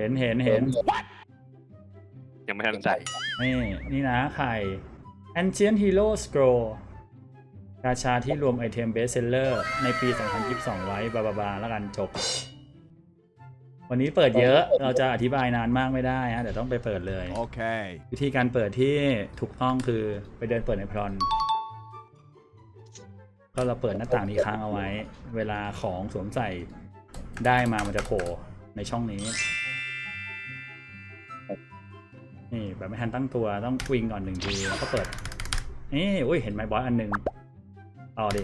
เห็นเห็นเห็นยังไม่ทันใส่นี่นี่นะไข่ Ancient Hero Scroll กาชาที่รวมไอเทมเบสเซลเลอร์ในปี 2022 ไว้บาบาบาแล้วกันจบ วันนี้เปิดเยอะเราจะอธิบายนานมากไม่ได้ฮะเดี๋ยวต้องไปเปิดเลย Okay. วิธีการเปิดที่ถูกต้องคือไปเดินเปิดในพรอนก็เราเปิดหน้าต่างนี้ค้างเอาไว้ เวลาของสวมใส่ได้มามันจะโผล่ในช่องนี้ นี่แบบไม่ทันตั้งตัวต้องวิ่งก่อนหนึ่งทีแล้วก็เปิดนี่อุ้ยเห็นไม้บอสอันหนึ่งต่อดิ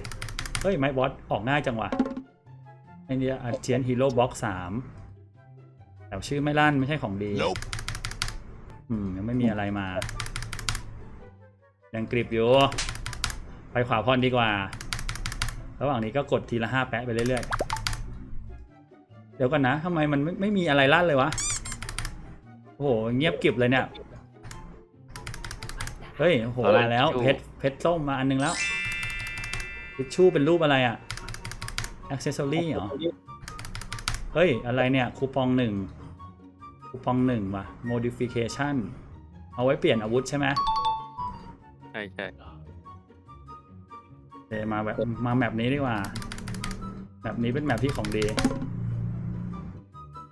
เฮ้ยไม้บอสออกง่ายจังวะไอเนี้ยอาเจียนฮีโร่บ็อกสามแต่ชื่อไม่ลั่นไม่ใช่ของดี Nope. อืมยังไม่มีอะไรมา ยังกริบอยู่ ไปขวาพรดีกว่า ระหว่างนี้ก็กดทีละห้าแปะไปเรื่อยๆ เดี๋ยวกันนะทำไมมันไม่ไม่มีอะไรลั่นเลยวะ โอ้โหเงียบกริบเลยเนี่ย เฮ้ยโอ้โหเออมาแล้ว ทิชชู่ เพชรเพชรส้มมาอันนึงแล้วทิชชู่เป็นรูปอะไรอะอ c เซสซอรี่เหรอ เฮ้ย อะไรเนี่ยคูปองหนึ่งคูปองหนึ่งว่ะ modification เอาไว้เปลี่ยนอาวุธใช่ไหมใช่ใช่เอมาแบบมาแมปนี้ดีกว่า แบบนี้เป็นแมปที่ของดี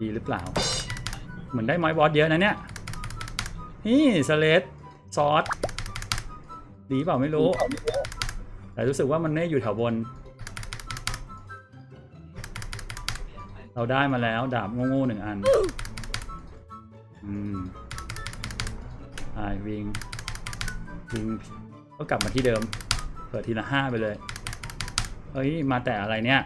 ดีหรือเปล่า เหมือนได้ไม้บอสเยอะนะเนี่ย นี่สเลดซอสดีเปล่าไม่รู้ แต่รู้สึกว่ามันไม่อยู่แถวบน เราได้มาแล้ว ดาบโง่ๆหนึ่งอัน อืมอ่าวิงวิงก็กลับมาที่เดิม เปิดทีละห้าไปเลย เฮ้ย มาแต่อะไรเนี่ย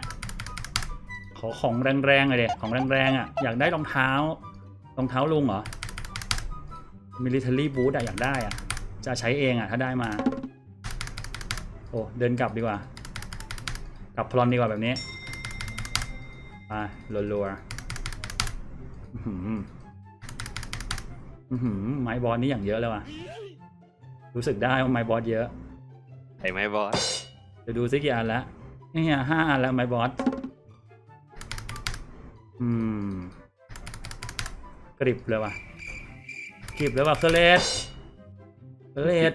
ขอของแรงๆเลยเด็ของแรงๆอะ อยากได้รองเท้า รองเท้าลุงเหรอ military boot อะอยากได้อะจะใช้เองอะถ้าได้มา โอ้เดินกลับดีกว่า กลับพลอนดีกว่าแบบนี้ไปรัวๆอื้อหืออื้อหือไม้บอลนี่อย่างเยอะแล้วอะ รู้สึกได้ว่าไม้บอสเยอะไอ้ไม้บอสจะดูซิกี่อันแล้วนี่ไงห้าอันแล้วไม้บอสอืม กริบเลยว่ะกริบเลยว่ะเคอร์เลสเคอร์เลส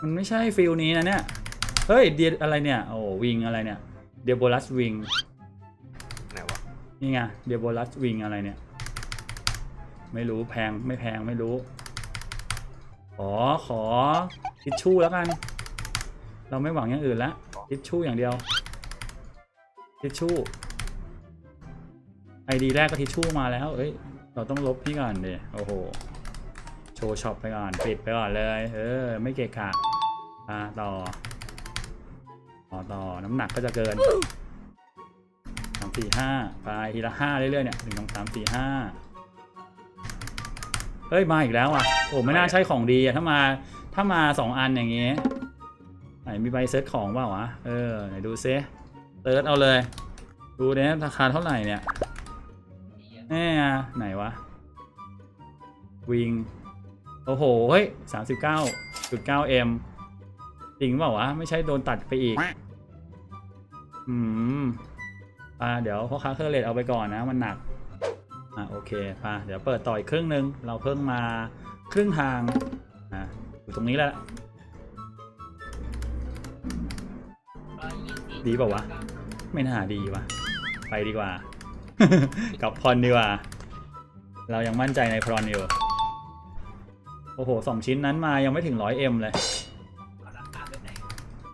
มันไม่ใช่ฟิลนี้นะเนี่ย เฮ้ยเดียอะไรเนี่ย โอ้วิงอะไรเนี่ย เดียโบลัสวิงไหนวะ นี่ไง เดียโบลัสวิงอะไรเนี่ย ไม่รู้แพงไม่แพงไม่รู้ ขอขอทิชชู่แล้วกัน เราไม่หวังอย่างอื่นแล้วทิชชู่อย่างเดียวทิชชู่ ไอดีแรกก็ทิชชู่มาแล้ว เอ้ย เราต้องลบพี่ก่อนเดยโอ้โห โชว์ช็อปไปก่อน ปิดไปก่อนเลย เออ ไม่เกะกะอ่าต่อ ต่อต่อ น้ำหนักก็จะเกินสามสี่ห้าไปทีละห้าเรื่อยๆเนี่ยหนึ่งสองสามสี่ห้าเฮ้ย มาอีกแล้วอะ โอ้ไม่น่าใช่ของดีอะ ถ้ามา ถ้ามาสองอันอย่างงี้ไหนมีใบเซ็ตของเปล่าวะ เออ ไหนดูซิเติร์ดเอาเลย ดูเนี่ยราคาเท่าไหร่เนี่ย แน่ไหนวะ วิง โอ้โห เฮ้ยสามสิบเก้าจุดเก้าเอ็มจริงเปล่าวะ ไม่ใช่โดนตัดไปอีก อืมอ่าเดี๋ยวพ่อค้าเครื่องเลดเอาไปก่อนนะ มันหนัก อ่าโอเคป่ะเดี๋ยวเปิดต่ออีกครึ่งหนึ่งเราเพิ่งมาครึ่งทาง อ่าอยู่ตรงนี้แล้วดีเปล่าวะ ไม่น่าดีวะ ไปดีกว่า กับพรดีกว่า เรายังมั่นใจในพรอนอยู่ โอ้โหสองชิ้นนั้นมายังไม่ถึงร้อยเอ็มเลย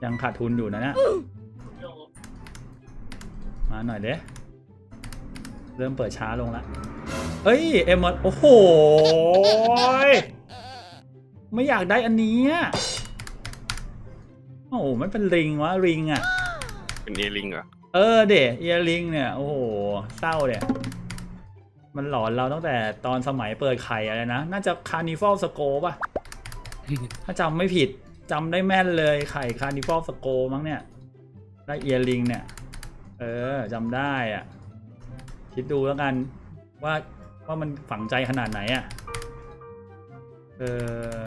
ยังขาดทุนอยู่นะเนี่ยมาหน่อยเด้เริ่มเปิดช้าลงละเฮ้ย เอ็มโอ้โห ไม่อยากได้อันนี้โอ้โหไม่เป็นริงวะริงอะ เป็นเอลิงเหรอ เออเดะเอียริงเนี่ย โอ้โหเศร้าเนี่ยมันหลอนเราตั้งแต่ตอนสมัยเปิดไข่อะไรนะ น่าจะคาร์นิฟอลสโกป่ะ ถ้าจำไม่ผิดจำได้แม่นเลยไข่คาร์นิฟอลสโกมั้งเนี่ยได้เอียริงเนี่ย เออจำได้อะ คิดดูแล้วกันว่าว่ามันฝังใจขนาดไหนอะ เออ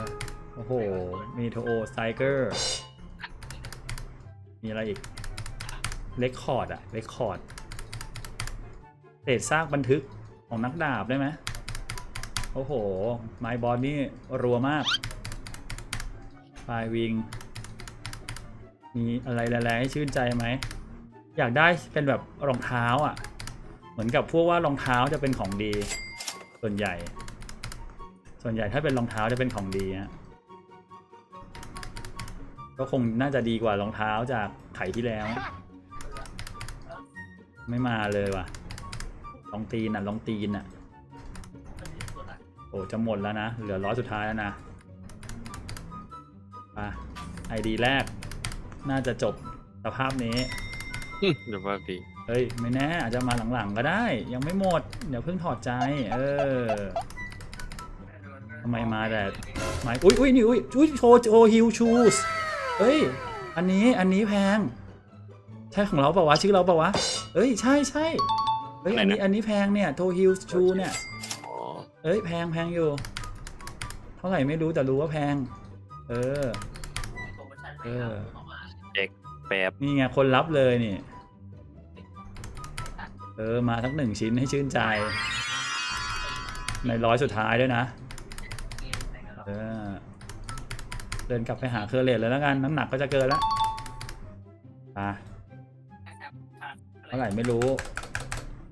โอ้โหมีโทโอไซเกอร์ มีอะไรอีก เลคคอร์ดอะเลคคอร์ดเศษซากบันทึกของนักดาบได้ไหมโอ้โห ไมบอลนี่รัวมากปลายวิง มีอะไรแรงๆให้ชื่นใจไหม อยากได้เป็นแบบรองเท้าอะ เหมือนกับพวกว่ารองเท้าจะเป็นของดี ส่วนใหญ่ ส่วนใหญ่ถ้าเป็นรองเท้าจะเป็นของดีฮะ ก็คงน่าจะดีกว่ารองเท้าจากไขที่แล้ว ไม่มาเลยว่ะ ลองตีนอะ ลองตีนอะ โอ้จะหมดแล้วนะ เหลือร้อยสุดท้ายแล้วนะไปไอดีแรก น่าจะจบสภาพนี้ เดี๋ยวว่าดีเฮ้ย ไม่แน่ อาจจะมาหลังๆก็ได้ ยังไม่หมด เดี๋ยวเพิ่งถอดใจ เออทำไมมาแต่ไม่อุ้ยอุ้ยนี่อุ้ยอุ้ยโชว์โชว์ฮิลชูสเฮ้ย อันนี้อันนี้แพง ใช่ของเราเปล่าวะ ชื่อเราเปล่าวะ เอ้ยใช่ใช่เฮ้ยอันนี้อันนี้แพงเนี่ยโทฮิลชูเนี่ยอ๋อเอ้ยแพงแพงอยู่ เท่าไหร่ไม่รู้แต่รู้ว่าแพง เออ เออแป๊บนี่ไงคนรับเลยนี่ เออมาทั้งหนึ่งชิ้นให้ชื่นใจ ในร้อยสุดท้ายด้วยนะ เออ เดินกลับไปหาเคอร์เลตเลยแล้วกัน น้ำหนักก็จะเกินแล้วไป เท่าไหร่ไม่รู้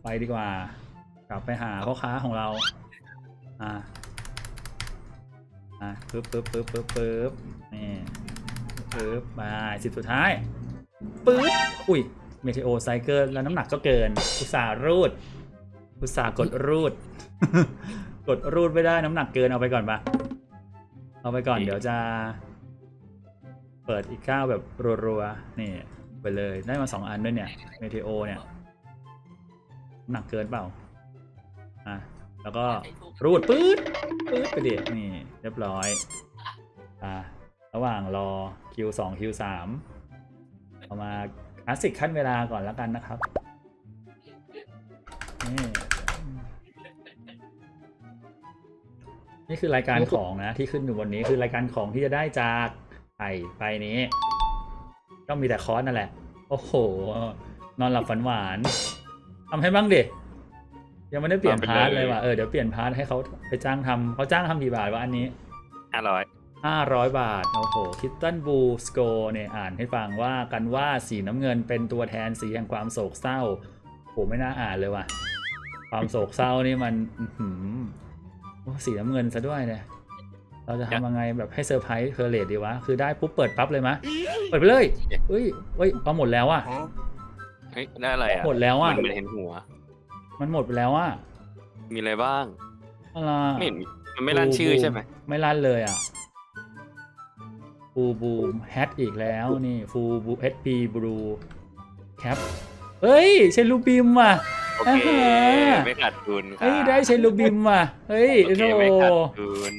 ไปดีกว่า กลับไปหาพ่อค้าของเรา อะอะปึ๊บปึ๊บปึ๊บปึ๊บปึ๊บนี่ปึ๊บมาสิบสุดท้ายปึ๊บอุ้ยเมเทโอไซเคิลแล้วน้ำหนักก็เกิน อุตส่าห์รูด อุตส่าห์กดรูด กดรูดไม่ได้น้ำหนักเกินเอาไปก่อนปะเอาไปก่อนเดี๋ยวจะ เปิดอีกก้าวแบบรัวๆนี่ ไปเลย ได้มาสองอันด้วยเนี่ย เมเทโอเนี่ย หนักเกินเปล่า อะ แล้วก็รูดปื๊ดปื๊ดไปดินี่ เรียบร้อย อะ ระหว่างรอ Q2 Q3 เอามาคลาสสิกขั้นเวลาก่อนแล้วกันนะครับนี่นี่คือรายการของนะที่ขึ้นอยู่บนนี้คือรายการของที่จะได้จากไข่ไปนี้ ก็มีแต่คอร์สนั่นแหละ โอ้โห นอนหลับฝันหวานทำให้บ้างดิยังไม่ได้เปลี่ยนพาร์ทเลยว่ะเออเดี๋ยวเปลี่ยนพาร์ทให้เขาไปจ้างทำเขาจ้างทำกี่บาทวะอันนี้ห้าร้อย500บาท โอ้โหคิตตันบูสโกเนี่ยอ่านให้ฟังว่ากันว่าสีน้ำเงินเป็นตัวแทนสีแห่งความโศกเศร้าโหไม่น่าอ่านเลยว่ะ ความโศกเศร้านี่มันอื้อหือโอ้สีน้ำเงินซะด้วยเนี่ยเราจะทำยังไงแบบให้เซอร์ไพรส์เคอร์เลตดีวะ คือได้ปุ๊บเปิดปั๊บเลยมะ เปิดไปเลยเฮ้ยเฮ้ยเอาหมดแล้วอะเฮ้ยได้อะไรอะหมดแล้วอะมันเหมือนเห็นหัว มันหมดไปแล้วอะมีอะไรบ้างอะไรไม่เห็นมีมันไม่ลั่นชื่อใช่ไหมไม่ลั่นเลยอะฟูบูมแฮทอีกแล้วนี่ฟูบูเอสพีบลูแคปเฮ้ยเชลูบิมว่ะโอเคอ่าฮะไม่ขาดทุนครัเฮ้ยได้เชลูบิมว่ะเฮ้ยโอเคโธ่ไม่ขาดทุน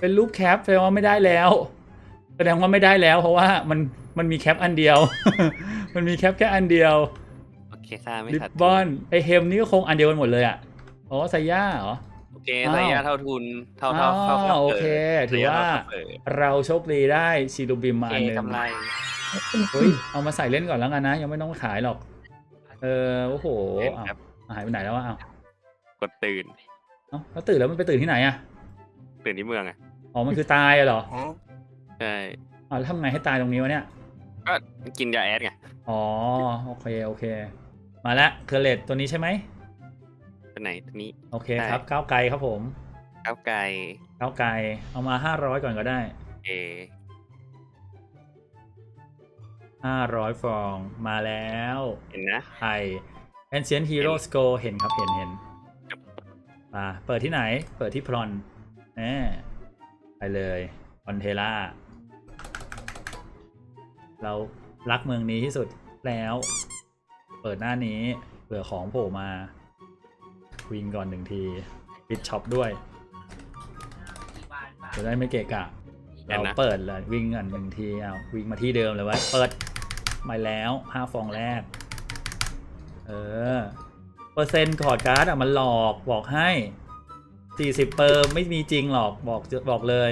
เป็นรูปแคปแสดงว่าไม่ได้แล้ว แสดงว่าไม่ได้แล้วเพราะว่ามัน มันมีแคปอันเดียว มันมีแคปแค่อันเดียวโอเคค่ะไม่ริบขาดทุบอนไอเฮมนี่ก็คงอันเดียวกันหมดเลยอะอ๋อไซย่าเหรอ โอเคระยะเท่าทุนเท่าเท่าอ๋เท่าอเท่าโอเคถือว่าระยะเท่เปิดเราโชคดีได้ชิลูบิมโอมาเคอันหนึ่งกำไรเฮ้ยเอามาใส่เล่นก่อนแล้วกันนะ ยังไม่ต้องขายหรอก เออโอ้โหเล่นอ้าวครับหายไปไหนแล้ววะอ้าวกดตื่นเอ้าแล้วตื่นแล้วมันไปตื่นที่ไหนอะตื่นที่เมืองอะอ๋อมันคือตายอะเหรอใช่อ๋อแล้วทำไงให้ตายตรงนี้วะเนี่ย ก็กินยาแอดไงอ๋อโอเคโอเค มาแล้วเคอร์เลตตัวนี้ใช่ไหมตัวไหนตัวนี้ โอเคใช่ครับก้าวไกลครับผมข้าวไก่ก้าวไกลเอามาห้าร้อยก่อนก็ได้เอห้าร้อยฟองมาแล้วเห็นนะไทย Ancient Hero Score เห็นครับเห็นเห็นอ่าเปิดที่ไหน เปิดที่พรอนแน่ไปเลยพอนเทล่าเรา รักเมืองนี้ที่สุดแล้ว เปิดหน้านี้เผื่อของโผล่มา วิ่งก่อนหนึ่งที ปิดช็อปด้วยจะได้ไม่เกะกะเห็นเรานะเปิดเลยวิ่งกันหนึ่งทีเอาวิ่งมาที่เดิมเลยไว้ยเปิดมาแล้วห้าฟองแรก เออ เปอร์เซ็นต์ถอดการ์ดอะมันหลอกบอกให้สี่สิบเปอร์ไม่มีจริงหรอกบอกบอกเลย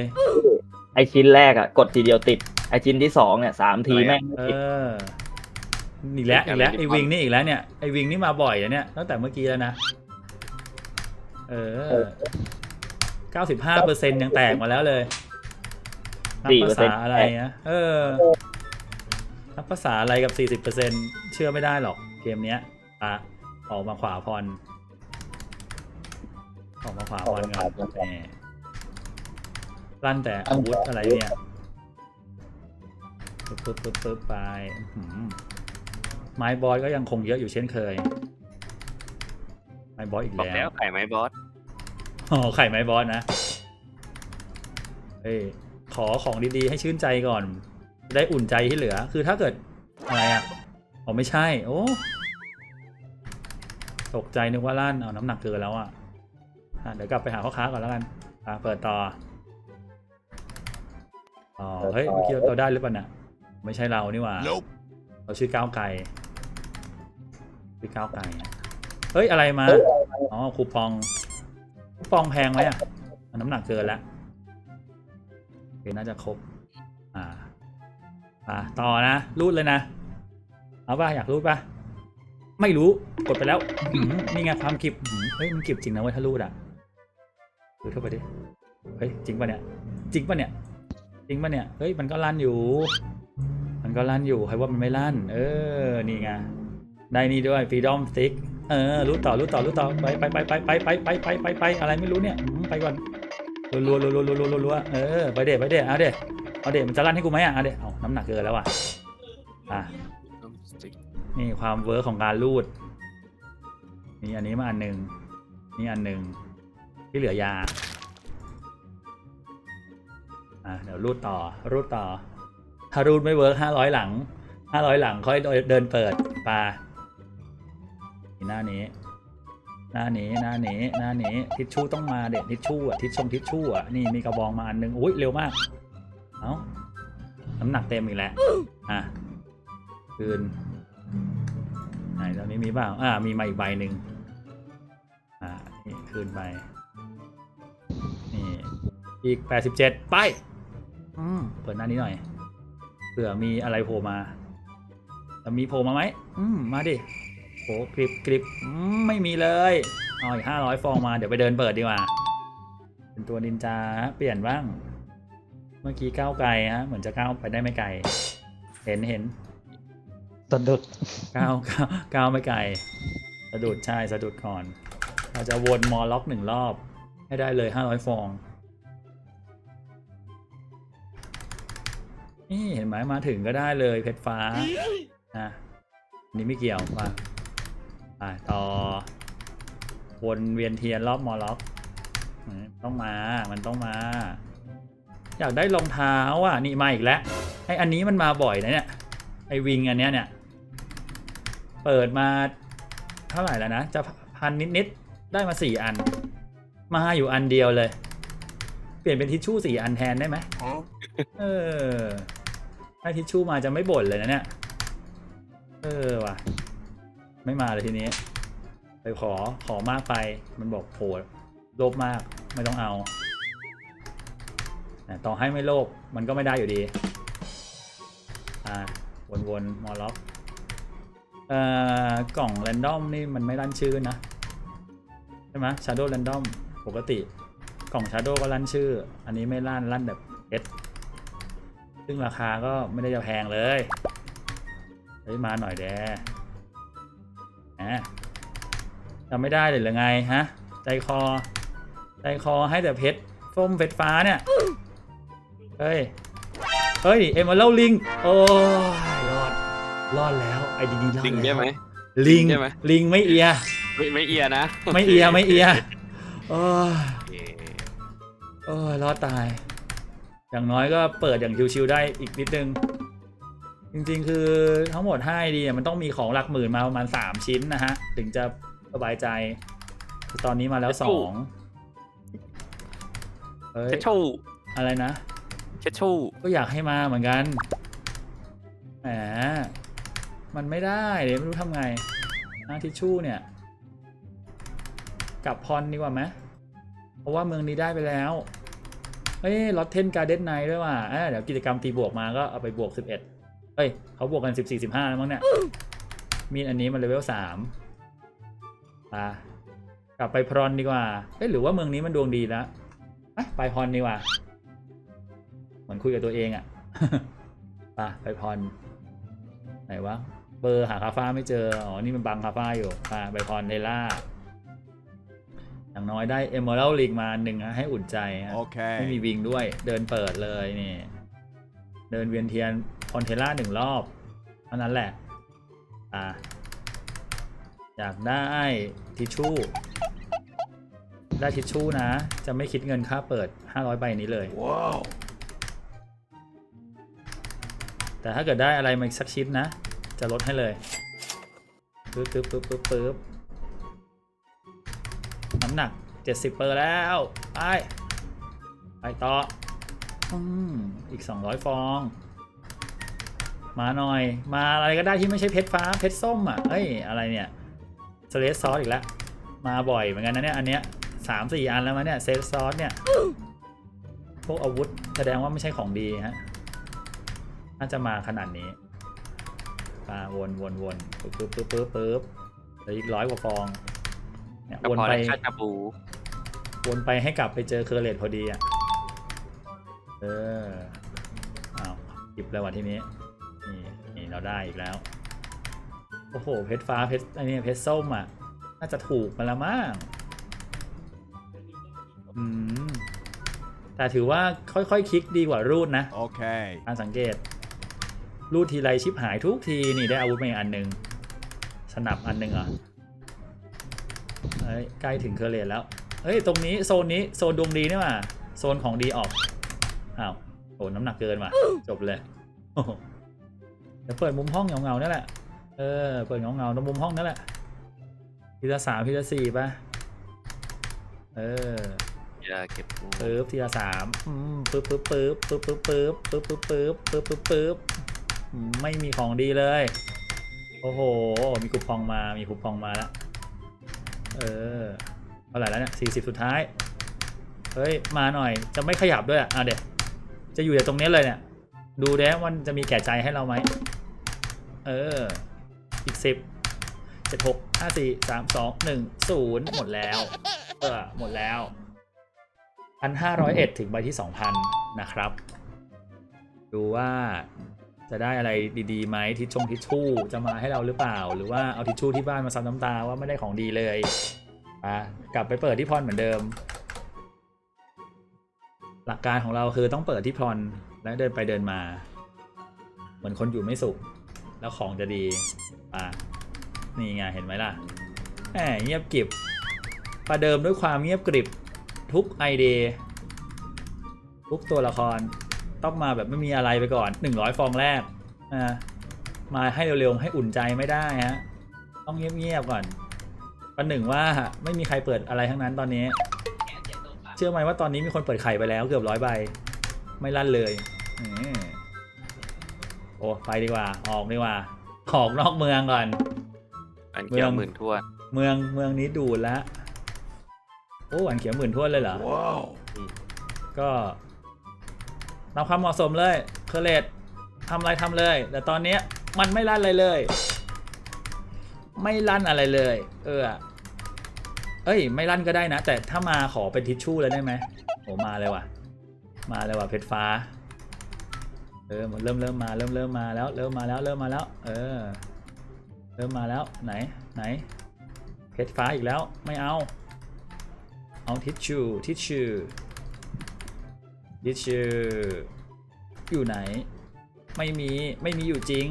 ไอชิ้นแรกอะกดทีเดียวติดไอชิ้นที่สองเนี่ยสามทีแม่งไม่เอติดออีกแล้วอีกแล้วไอวิงนี่อีกแล้วเนี่ยไอวิงนี่มาบ่อยอะเนี่ยตั้งแต่เมื่อกี้แล้วนะ เออเก้าสิบห้าเปอร์เซ็นยังแตกมาแล้วเลยนับภาษาอะไรนะเออนับภาษาอะไรกับสี่สิบเปอร์เซ็นเชื่อไม่ได้หรอกเกมเนี้ยอะออกมาขวาพรออกมาขวาพรก่อนแหมลั่นแต่อาวุธอะไรเนี่ย ปึ๊บปึ๊บปึ๊บปึ๊บไปอื้อหือไม้บอสก็ยังคงเยอะอยู่เช่นเคย ไม้บอสอีกบอกแล้แล้ววไข่ไม้บอสอ๋อไข่ไม้บอสนะเฮ้ยขอของดีๆ ให้ชื่นใจก่อน ได้อุ่นใจที่เหลือ คือถ้าเกิดอะไรอะอ๋อไม่ใช่ โอ้ตกใจนึกว่าลั่นเอาน้ำหนักเกินแล้วอะอะเดี๋ยวกลับไปหาพ่อค้าก่อนแล้วกันอะเปิดต่ออ๋อเฮ้ยเมื่อกี้เราได้หรือเปล่าเนี่ย ไม่ใช่เรานี่หว่าเราชื่อก้าวไก่ชื่อก้าวไก่อะเฮ้ย อะไรมา อ๋อ คูปอง คูปองแพงไหมอะ มันน้ำหนักเกินแล้วโอเคน่าจะครบ อ่าอ่าต่อนะ รูดเลยนะ เอาป่ะ อยากรูดป่ะ ไม่รู้ กดไปแล้วอื้อหือนี่ไงความกิบอื้อหือเฮ้ย มันกิบจริงนะเว้ยถ้ารูดอะรูดเข้าไปดิ เฮ้ย จริงป่ะเนี่ย จริงป่ะเนี่ย จริงป่ะเนี่ย เฮ้ย มันก็ลั่นอยู่มัน ก็ลั่นอยู่ใครว่ามันไม่ลั่น เออ นี่ไง ได้นี่ด้วย Freedom Stick เออ รู้ต่อ รู้ต่อ รู้ต่อ ไปไปไปไปไปไปไปไปไปไปอะไรไม่รู้เนี่ย ไปก่อนรัวรัวรัวรัวรัวรัวรัวเออ ไปเด็ไปเด็เอาเด็เอาเด็มันจะลั่นให้กูไหมอะเอาเด็เอาน้ำหนักเกินแล้วอะ อะ นี่ความเวิร์กของการรูด นี่อันนี้มาอันหนึ่งนี่อันหนึ่งที่เหลือยา อะ เดี๋ยวรูดต่อ รูดต่อ ถ้ารูดไม่เวิร์กห้าร้อยหลังห้าร้อยหลังค่อยเดินเปิดปลานี่หน้านี้ หน้านี้หน้านี้หน้านี้ทิชชู่ต้องมาเด็ดทิชชู่อะทิชชงทิชชู่อะนี่มีกระบองมาอันหนึงอุ้ยเร็วมากเอาน้ำหนักเต็มอีกแล้วอะคืนไหนตอนนี้มีเปล่าอ่ามีมาอีกใบหนึ่งอ่านี่คืนไปนี่อีกแปดสิบเจ็ดไปอืมเปิดหน้านี้หน่อย เผื่อมีอะไรโผล่มาจะมีโผล่มาไหมอืมมาดิโอ้กริบกริบอืมไม่มีเลยเอาอีกห้าร้อยฟองมาเดี๋ยวไปเดินเปิดดีกว่า เป็นตัวนินจาฮะเปลี่ยนบ้าง เมื่อกี้ก้าวไกลฮะเหมือนจะก้าวไปได้ไม่ไกล เห็นเห็นสะดุดก้าวก้าวก้าวไม่ไกลสะดุดใช่สะดุดก่อน เราจะวนมอล็อกหนึ่งรอบ ให้ได้เลยห้าร้อยฟอง นี่เห็นไหมมาถึงก็ได้เลยเพชรฟ้านะอันนี้ไม่เกี่ยวมาไปต่อวนเวียนเทียนรอบมอล็อกอืมต้องมา มันต้องมา อยากได้รองเท้าอะนี่มาอีกแล้วไออันนี้มันมาบ่อยนะเนี่ยไอวิงอันเนี้ยเนี่ยเปิดมาเท่าไหร่แล้วนะจะพันนิดๆได้มาสี่อัน มาอยู่อันเดียวเลย เปลี่ยนเป็นทิชชู่สี่อันแทนได้ไหมเออ ถ้าทิชชู่มาจะไม่บ่นเลยนะเนี่ย เออว่ะ ไม่มาเลยทีนี้ ไปขอขอมากไป มันบอกโหโลภมากไม่ต้องเอาแต่ต่อให้ไม่โลภมันก็ไม่ได้อยู่ดี อ่า วนๆ มอล็อกเอ่อกล่องแรนดอมนี่มันไม่รันชื่อนะ ใช่ไหมชาร์โดแรนดอมปกติ กล่องชาร์โดก็รันชื่อ อันนี้ไม่ลั่นลั่นแบบเอสซึ่งราคาก็ไม่ได้จะแพงเลย เฮ้ย มาหน่อยแดแหมจำไม่ได้เลยหรือไงฮะ ใจคอ ใจคอให้แต่เพชรส้มเพชรฟ้าเนี่ย เฮ้ย เฮ้ย เอ็มมาเล่าลิง โอ้ยรอด รอดแล้ว ไอ้ดีๆรอดลิงแล้วใช่ไหมลิงใช่ไหมลิงไม่เอีย ไม่ไม่เอียนะ ไม่เอียไม่เอียโอ้ย โอเคโอ้ยรอดตาย อย่างน้อยก็เปิดอย่างชิวๆได้อีกนิดนึง จริงๆ คือทั้งหมด5 ID เนี่ยมันต้องมีของหลักหมื่นมาประมาณ3ชิ้นนะฮะ ถึงจะสบายใจ ตอนนี้มาแล้ว2เฮ้ยเช็ดชู่อะไรนะเช็ดชู่ก็อยากให้มาเหมือนกันแหมมันไม่ได้เดี๋ยวไม่รู้ทำไงหน้าทิชชู่เนี่ย กลับพรดีกว่าไหม เพราะว่าเมืองนี้ได้ไปแล้วเฮ้ยลอตเทนการ์เด้นไนด้วยว่ะเอ้ยเดี๋ยวกิจกรรมตีบวกมาก็เอาไปบวก 11เฮ้ยเขาบวกกัน 14 15แล้วมั้งเนี่ย มีดอันนี้มันเลเวล3อะกลับไปพรอนดีกว่า เอ๊ะหรือว่าเมืองนี้มันดวงดีแล้วไปพรดีกว่า เหมือนคุยกับตัวเองอะไปไปพรไหนวะ เบอร์หาคาฟ้าไม่เจอ อ๋อ นี่มันบังคาฟ้าอยู่ไปไปพรเทล่า อย่างน้อยได้เอเมอรัลลิงมาหนึ่งนะให้อุ่นใจฮะไม่มี Okay. วิงด้วย เดินเปิดเลยนี่ เดินเวียนเทียนพอนเทล่าหนึ่งรอบเท่านั้นแหละ อะอยากได้ทิชชู่ ได้ทิชชู่นะ จะไม่คิดเงินค่าเปิด 500ใบนี้เลย Whoa. แต่ถ้าเกิดได้อะไรมาอีกสักชิ้นนะ จะลดให้เลยปึ๊บปึ๊บปึ๊บปึ๊บปึ๊บ น้ำหนัก 70 เปอร์แล้ว ไป ไปต่ออืมอีก 200 ฟอง มาหน่อย มาอะไรก็ได้ที่ไม่ใช่เพชรฟ้าเพชรส้มอะเอ้ย อะไรเนี่ยสเลสซอสอีกแล้ว มาบ่อยเหมือนกันนะเนี่ย อันเนี้ยสามสี่อันแล้วมั้งเนี่ยเซสซอสเนี่ย พวกอาวุธแสดงว่าไม่ใช่ของดีฮะ น่าจะมาขนาดนี้มาวนวนวนปึ๊บปึ๊บปึ๊บปึ๊บปึ๊บเหลืออีกร้อยกว่าฟอง เนี่ยก็วนพอไปได้ค่าชาบูวนไปให้กลับไปเจอเคอร์เลตพอดีอะ เออ อ้าวหยิบแล้ววันทีนี้ นี่นี่เราได้อีกแล้ว โอ้โห เพชรฟ้า เพชรอันนี้เพชรส้มอะ น่าจะถูกมาแล้วมั้ง อืม แต่ถือว่าค่อยๆคคลิกดีกว่ารูดนะ Okay. การสังเกต รูดทีไรชิปหายทุกที นี่ได้อาวุธมาอีกอันหนึ่งสนับอันหนึ่งเหร อเฮ้ยใกล้ถึงเคอร์เลตแล้วเฮ้ยตรงนี้โซนนี้โซนดวงดีนี่หว่าโซนของดีออก อ้าวโอ้น้ำหนักเกินว่ะจบเลยโอ้โหเดี๋ยวเปิดมุมห้องเงาๆนี่แหละ เออเปิดเงาๆตรงมุมห้องนั่นแหละทีละสามทีละสี่ป่ะ เอออย่าเก็บกูปึ๊บทีละสามอืมปึ๊บปึ๊บปึ๊บปึ๊บปึ๊บปึ๊บปึ๊บปึ๊บปึ๊บปึ๊บปึ๊บปึ๊บอืมไม่มีของดีเลย โอ้โห มีคูปองมา มีคูปองมาแล้ว เออเท่าไหร่แล้วเนี่ยสี่สิบสุดท้าย เฮ้ย มาหน่อยจะไม่ขยับด้วยอะเดี๋ยวจะอยู่แต่ตรงนี้เลยเนี่ย ดูเด้มันจะมีแก่ใจให้เราไหม เออ อีกสิบเจ็ดหกห้าสี่สามสองหนึ่งศูนย์หมดแล้ว เออ หมดแล้วพันห้าร้อยเอ็ดถึงใบที่สองพันนะครับ ดูว่า จะได้อะไรดีๆไหมทิชชงทิชชู่จะมาให้เราหรือเปล่า หรือว่าเอาทิชชู่ที่บ้านมาซับน้ำตาว่าไม่ได้ของดีเลยอะกลับไปเปิดที่พรเหมือนเดิม หลักการของเราคือต้องเปิดที่พรแล้วเดินไปเดินมา เหมือนคนอยู่ไม่สุข แล้วของจะดีอะนี่ไงเห็นไหมล่ะแหมเงียบกริบประเดิมด้วยความเงียบกริบทุกไอเดียทุกตัวละคร ต้องมาแบบไม่มีอะไรไปก่อน 100 ฟองแรกนะมาให้เร็วๆให้อุ่นใจไม่ได้ฮะต้องเงียบๆก่อนประหนึ่งว่าไม่มีใครเปิดอะไรทั้งนั้นตอนนี้ เชื่อไหมว่าตอนนี้มีคนเปิดไข่ไปแล้วเกือบร้อยใบ ไม่ลั่นเลยอืมโอ้ไปดีกว่า ออกดีกว่าออกนอกเมืองก่อนอันเกี่ยวเมืองหมื่นทั่วเมืองเมืองนี้ดูดแล้วโอ้หวานเขียวหมื่นทวนเลยเหรอ Whoa. ก็ ตามความเหมาะสมเลยเคอร์เลตทำอะไรทำเลย แต่ตอนเนี้ยมันไม่ลั่นอะไรเลย ไม่ลั่นอะไรเลย เออ เอ้ย ไม่ลั่นก็ได้นะ แต่ถ้ามาขอเป็นทิชชู่เลยได้ไหมโหมาเลยว่ะ มาเลยว่ะเพชรฟ้า เออเริ่มเริ่มมาเริ่มเริ่มมาแล้วเริ่มมาแล้วเริ่มมาแล้ว เออ เริ่มมาแล้วไหนไหน เพชรฟ้าอีกแล้วไม่เอา เอาทิชชู่ทิชชู่ ทิชชู่อยู่ไหน ไม่มี ไม่มีอยู่จริง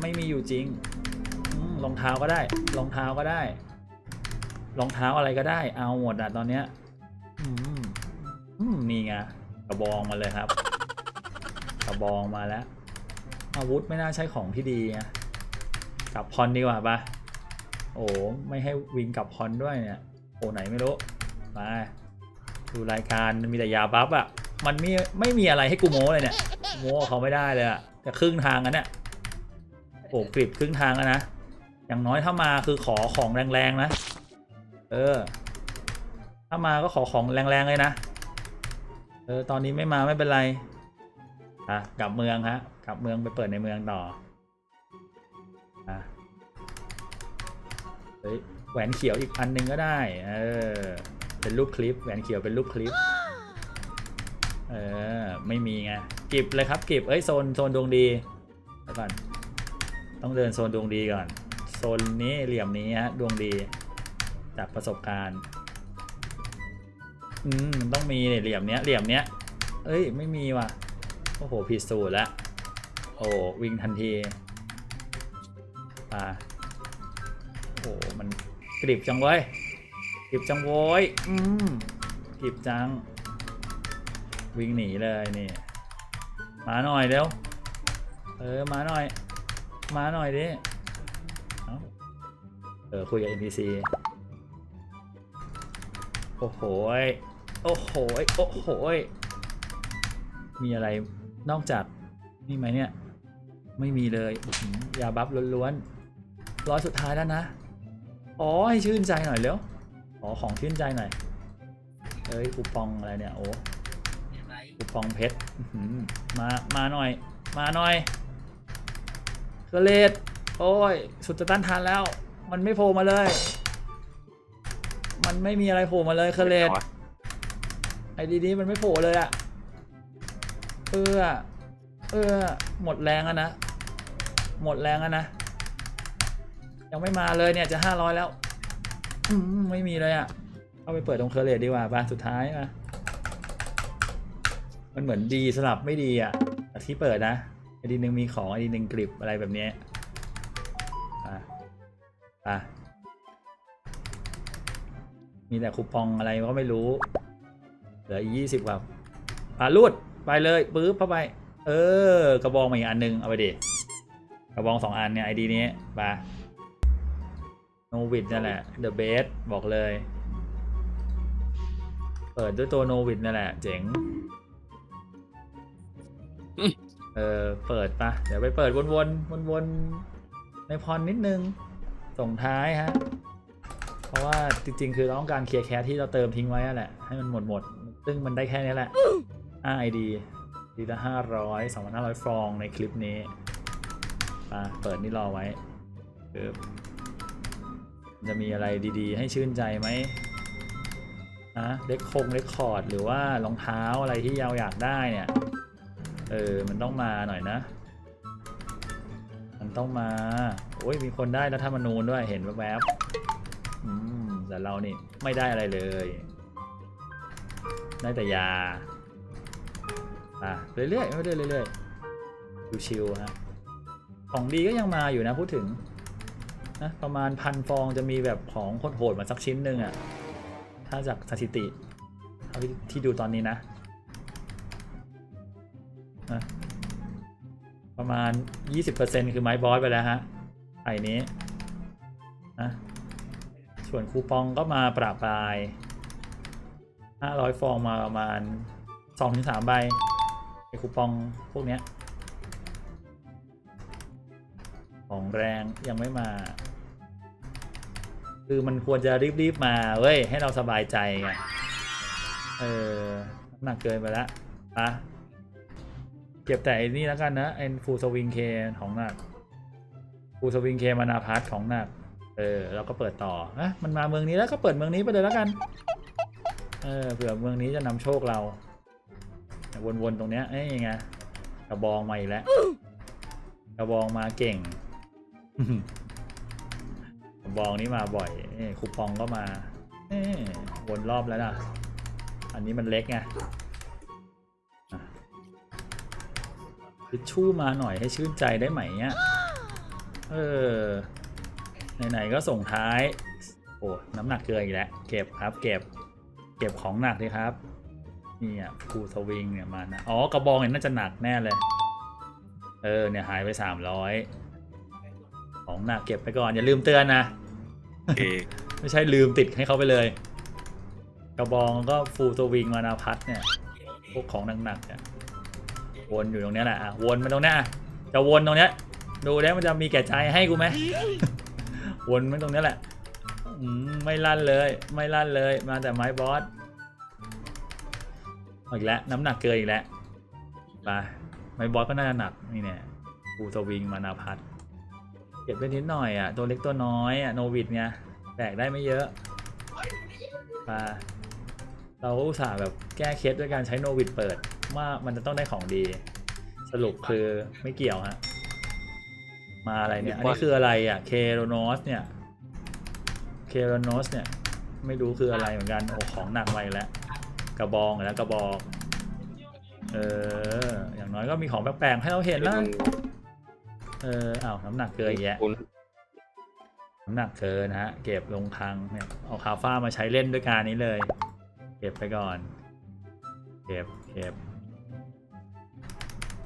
ไม่มีอยู่จริงรองเท้าก็ได้ รองเท้าก็ได้ รองเท้าอะไรก็ได้ เอาหมดอะตอนเนี้ยอืมนี่ไงกระบองมาเลยครับ กระบองมาแล้ว อาวุธไม่น่าใช่ของที่ดีนะกลับพรดีกว่าปะโอ้ไม่ให้วิงกลับพรด้วยเนี่ย โอ้ไหนไม่รู้ มาดูรายการมีแต่ยาบัฟอะ มันไม่ไม่มีอะไรให้กูโม้เลยเนี่ยโม้กับเขาไม่ได้เลยอะแต่ครึ่งทางกันเนี่ยโอ้กริบครึ่งทางแล้วนะอย่างน้อยถ้ามาคือขอของแรงๆนะ เออ ถ้ามาก็ขอของแรงๆเลยนะ เออ ตอนนี้ไม่มาไม่เป็นไรอะกลับเมืองฮะ กลับเมืองไปเปิดในเมืองต่ออะเฮ้ยแหวนเขียวอีกอันหนึงก็ได้ เออ เป็นรูปคลิป แหวนเขียวเป็นรูปคลิป เออ ไม่มีไงเก็บเลยครับเก็บเอ้ยโซนโซนดวงดีเดี๋ยวก่อน ต้องเดินโซนดวงดีก่อน โซนนี้เหลี่ยมนี้ฮะดวงดี จากประสบการณ์ อืมมันต้องมีเนี่ยเหลี่ยมเนี้ยเหลี่ยมเนี้ย เอ้ย ไม่มีว่ะโอ้โหผิดสูตรล้วโอ้วิ่งทันทีอ่าโอ้มันกริบจังเว้ยกริบจังโว้ยอืมกริบจัง วิ่งหนีเลยนี่ มาหน่อยเร็ว เออ มาหน่อย มาหน่อยดิ เออคุยกับ NPC โอ้โหยโอ้โหยโอ้โหยมีอะไรนอกจากนี่ไหมเนี่ย ไม่มีเลยยาบัฟล้วนๆร้อยสุดท้ายแล้วนะ อ๋อให้ชื่นใจหน่อยเร็ว อ๋อของชื่นใจหน่อย เอ้ยคูปองอะไรเนี่ย โอ้ คูปองเพชรมา มาหน่อย มาหน่อยเกเลตโอ้ย สุดจะต้านทานแล้ว มันไม่โผล่มาเลย มันไม่มีอะไรโผล่มาเลยเคเลตไอ้ดีนี้มันไม่โผล่เลยอะเออเออหมดแรงอะนะ หมดแรงอะนะ ยังไม่มาเลยเนี่ยจะห้าร้อยแล้ว อืมไม่มีเลยอะเอาไปเปิดตรงเคเรตดีกว่าบานสุดท้ายมา มันเหมือนดีสลับไม่ดีอะที่เปิดนะไอดีหนึ่งมีของไอดีหนึ่งกริบอะไรแบบนี้อะอะมีแต่คูปองอะไรก็ไม่รู้ เหลืออีกยี่สิบครับอ่ารูดไปเลยปื๊บเข้าไป เออ กระบองมาอีกอันหนึงเอาไปดิกระบองสองอันเนี่ยไอดีนี้ไปโนวิดนั่นแหละ The best บอกเลย เปิดด้วยตัวโนวิดนั่นแหละ เจ๋ง เออเปิดปะเดี๋ยวไปเปิดวนๆวนๆในพรนิดนึง ส่งท้ายฮะ เพราะว่าจริงๆ คือเราต้องการเคลียร์แคสที่เราเติมทิ้งไว้แหละ ให้มันหมดหมดซึ่งมันได้แค่นี้แหละ5 ID ดีดีละห้าร้อยสองพันห้าร้อยฟองในคลิปนี้อ่าเปิดนี่รอไว้ปึ๊บจะมีอะไรดีๆ ให้ชื่นใจไหมนะเล็กคงเล็กคอร์ดหรือว่ารองเท้าอะไรที่ยาวอยากได้เนี่ย เออ มันต้องมาหน่อยนะ มันต้องมา โอ้ยมีคนได้รัฐธรรมนูญด้วยเห็นแวบๆอืมแต่เรานี่ไม่ได้อะไรเลย ได้แต่ยา อะ เรื่อยๆไม่ได้เรื่อยๆชิวฮะ ของดีก็ยังมาอยู่นะพูดถึงนะประมาณพันฟองจะมีแบบของโหดๆมาสักชิ้นหนึ่งอะถ้าจากสถิติเท่าที่ดูตอนนี้นะ นะ ประมาณ 20%คือไม้บอสไปแล้วฮะไอ้นี้นะส่วนคูปองก็มาประปราย 500 ฟองมาประมาณ 2-3 ใบไอคูปองพวกเนี้ยของแรงยังไม่มา คือมันควรจะรีบ ๆ มาเว้ย ให้เราสบายใจไงเออหนักเกินไปแล้วปะ เก็บแต่อันนี้แล้วกันนะไอ้ฟูสวิงเคของหนักฟูสวิงเคมานาพัทของหนัก เออแล้วก็เปิดต่อนะมันมาเมืองนี้แล้วก็เปิดเมืองนี้ไปเลยแล้วกัน เออเผื่อเมืองนี้จะนำโชคเรา วนๆตรงเนี้ยเอ้ยไงกระบองมาอีกแล้วกระบองมาเก่งกระบองนี้มาบ่อยเอ้คูปองก็มาวนรอบแล้วนะอันนี้มันเล็กไง ทิชชู่มาหน่อยให้ชื่นใจได้ไหมเนี่ยเออไหนๆก็ส่งท้าย โอ้น้ำหนักเกินอีกแล้วเก็บครับ เก็บ เก็บของหนักเลยครับนี่อะคูสวิงเนี่ยมานะอ๋อกระบองเนี่ยน่าจะหนักแน่เลย เออเนี่ยหายไปสามร้อยของหนักเก็บไปก่อน อย่าลืมเตือนนะโอเคไม่ใช่ลืมติดให้เขาไปเลย กระบองก็ฟูลสวิงมานาพัดเนี่ย พวกของหนักๆเนี่ย วนอยู่ตรงเนี้ยแหละอะวนมาตรงเนี้ยจะวนตรงเนี้ยดูแล้วมันจะมีแก่ใจให้กูไหมวนมันตรงเนี้ยแหละไม่ลั่นเลย ไม่ลั่นเลย มาแต่ไม้บอสอีกแล้วน้ำหนักเกินอีกแล้วไปไม้บอสก็น่าจะหนักนี่เนี่ยฟูสวิงมานาพัดเก็บไปนิดหน่อยอะตัวเล็กตัวน้อยอะโนวิดไงแตกได้ไม่เยอะมา เราอุตส่าห์แบบแก้เคสด้วยการใช้โนวิดเปิดว่ามันจะต้องได้ของดี สรุปคือไม่เกี่ยวฮะ มาอะไรเนี่ย อันนี้คืออะไรอะ เคโรโนสเนี่ย เคโรโนสเนี่ย ไม่รู้คืออะไรเหมือนกันโอ้ของหนักไปแล้ว กระบองแล้วกระบอก เออ อย่างน้อยก็มีของแปลกๆให้เราเห็นนะเอออ้าวน้ำหนักเกินอีกแยะคุณน้ำหนักเกินนะฮะ เก็บลงคลังเนี่ย เอาคาฟ้ามาใช้เล่นด้วยการนี้เลย เก็บไปก่อน เก็บเก็บ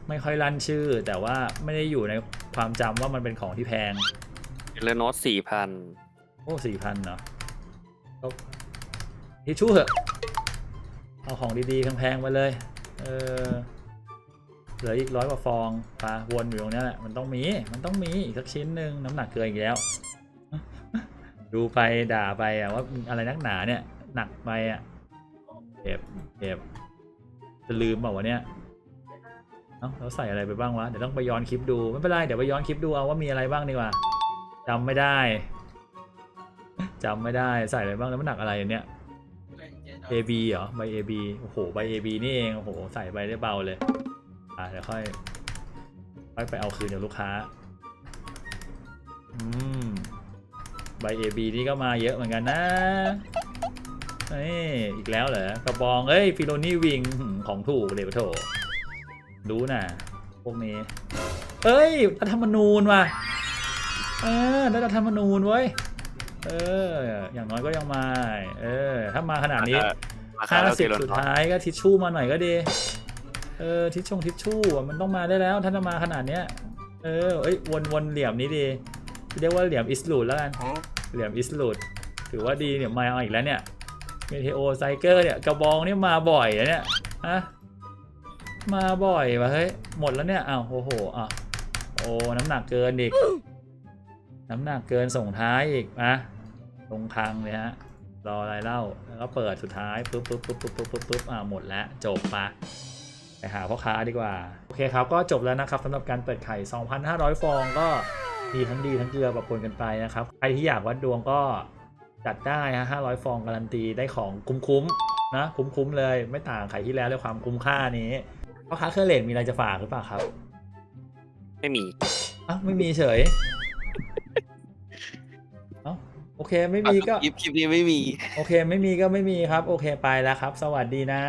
ไม่ค่อยลั่นชื่อ แต่ว่าไม่ได้อยู่ในความจำว่ามันเป็นของที่แพงเลโนสสี่พันโอ้สี่พันเนาะก็ทิชชู่เหอะ เอาของดีๆแพงๆมาเลย เออเหลืออีกร้อยกว่าฟองปลาวนอยู่ตรงเนี้ยแหละ มันต้องมี มันต้องมีอีกสักชิ้นหนึ่งน้ำหนักเกินอีกแล้ว ดูไปด่าไปอะว่าอะไรนักหนาเนี่ย หนักไปอะ เก็บเก็บจะลืมเปล่าวะเนี่ยเอ้าเราใส่อะไรไปบ้างวะ เดี๋ยวต้องไปย้อนคลิปดู ไม่เป็นไร เดี๋ยวไปย้อนคลิปดูเอาว่ามีอะไรบ้างดีกว่าจำไม่ได้จำไม่ได้ใส่อะไรบ้างแล้วมันหนักอะไรอันเนี้ย AB เหรอใบ AB โอ้โหใบ AB นี่เองโอ้โหใส่ไปได้เบาเลยอะเดี๋ยวค่อยค่อยไปเอาคืนจากลูกค้าอืมใบ AB นี่ก็มาเยอะเหมือนกันนะ นี่อีกแล้วเหรอกระบองเอ้ยฟิโลนี่วิงของถูกเลยปะโถรู้น่ะพวกนี้เอ้ยรัฐธรรมนูญว่ะเออได้รัฐธรรมนูญเว้ยเออ อย่างน้อยก็ยังมา เออ ถ้ามาขนาดนี้ราคาห้าเท่าสิเทบโลนสุดอสท้ายก็ทิชชู่มาหน่อยก็ดี เออ ทิชชงทิชชู่อะมันต้องมาได้แล้ว ถ้าจะมาขนาดเนี้ย เออ เอ้ย วนวนเหลี่ยมนี้ดี เรียกว่าเหลี่ยมอิสลูดแล้วกัน เหลี่ยมอิสลูดถือว่าดีเนี่ยมาเอาอีกแล้วเนี่ย เมเทโอไซเกอร์เนี่ยกระบองเนี่ยมาบ่อยนะเนี่ยฮะมาบ่อยวะเฮ้ยหมดแล้วเนี่ยอ้าวโอ้โหอะโอ้น้ำหนักเกินอีกน้ำหนักเกินส่งท้ายอีกอะลงคลังเลยฮะรออะไรเล่าแล้วก็เปิดสุดท้ายปุ๊บปุ๊บปุ๊บปุ๊บปุ๊บปุ๊บปุ๊บอ่าหมดแล้วจบปะไปหาพ่อค้าดีกว่า โอเคครับ ก็จบแล้วนะครับสำหรับการเปิดไข่ 2,500 ฟองก็มีทั้งดีทั้งเกลือปะปนกันไปนะครับ ใครที่อยากวัดดวงก็ จัดได้ฮะ500ฟองการันตีได้ของคุ้มๆนะคุ้มๆเลยไม่ต่างไข่ที่แล้วเลยความคุ้มค่านี้พ่อค้าเครือเลนมีอะไรจะฝากหรือเปล่าครับ ไม่มีอ้าวไม่มีเฉยเอ้าโอเคไม่มีก็คลิปคลิปนี้ไม่มี โอเค ไม่มีก็ไม่มีครับ โอเคไปแล้วครับ สวัสดีนะ